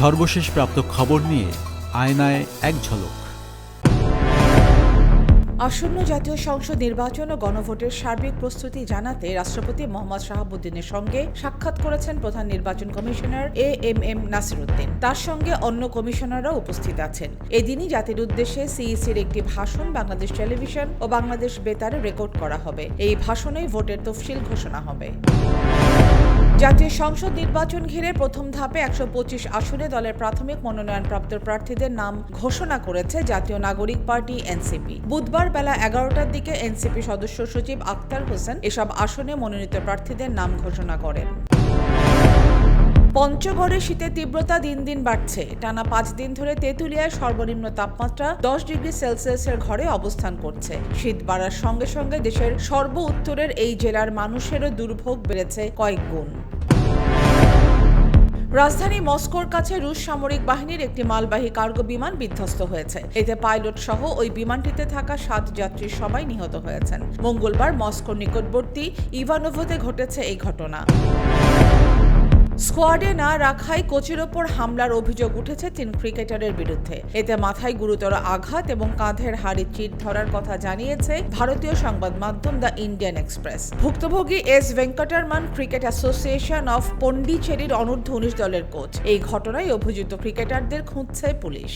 সর্বশেষ প্রাপ্ত খবর নিয়ে আয়নায় এক ঝলক। আসন্ন জাতীয় সংসদ নির্বাচন ও গণভোটের সার্বিক প্রস্তুতি জানাতে রাষ্ট্রপতি মোহাম্মদ শাহাবুদ্দিনের সঙ্গে সাক্ষাৎ করেছেন প্রধান নির্বাচন commissioner A M M Nasiruddin. তার সঙ্গে অন্য কমিশনাররাও উপস্থিত আছেন। এদিনই জাতির উদ্দেশ্যে সিইসির একটি ভাষণ বাংলাদেশ টেলিভিশন ও বাংলাদেশ বেতারে রেকর্ড করা হবে। এই ভাষণেই ভোটের তফসিল ঘোষণা হবে। জাতীয় সংসদ নির্বাচন ঘিরে প্রথম ধাপে একশো পঁচিশ আসনে দলের প্রাথমিক মনোনয়নপ্রাপ্ত প্রার্থীদের নাম ঘোষণা করেছে জাতীয় নাগরিক পার্টি এনসিপি। বুধবার বেলা এগারোটার দিকে এনসিপি সদস্য সচিব আক্তার হোসেন এসব আসনে মনোনীত প্রার্থীদের নাম ঘোষণা করেন। পঞ্চগড়ে শীতের তীব্রতা দিন দিন বাড়ছে। টানা পাঁচ দিন ধরে তেঁতুলিয়ায় সর্বনিম্ন তাপমাত্রা দশ ডিগ্রি সেলসিয়াসের ঘরে অবস্থান করছে। শীত বাড়ার সঙ্গে সঙ্গে দেশের সর্ব উত্তরের এই জেলার মানুষেরও দুর্ভোগ বেড়েছে কয়েক গুণ। রাজধানী মস্কোর কাছে রুশ সামরিক বাহিনীর একটি মালবাহী কার্গো বিমান বিধ্বস্ত হয়েছে। এতে পাইলট সহ ওই বিমানটিতে থাকা সাত যাত্রী সবাই নিহত হয়েছেন। মঙ্গলবার মস্কোর নিকটবর্তী ইভানোভোতে ঘটেছে এই ঘটনা। স্কোয়াডে না রাখায় কোচের ওপর হামলার অভিযোগ উঠেছে তিন ক্রিকেটারের বিরুদ্ধে। এতে মাথায় গুরুতর আঘাত এবং কাঁধের হাড়ে চিট ধরার কথা জানিয়েছে ভারতীয় সংবাদ মাধ্যম দ্য ইন্ডিয়ান এক্সপ্রেস। ভুক্তভোগী S Venkataraman cricket association of পন্ডিচেরির অনূর্ধ্ব উনিশ দলের কোচ। এই ঘটনায় অভিযুক্ত ক্রিকেটারদের খুঁজছে পুলিশ।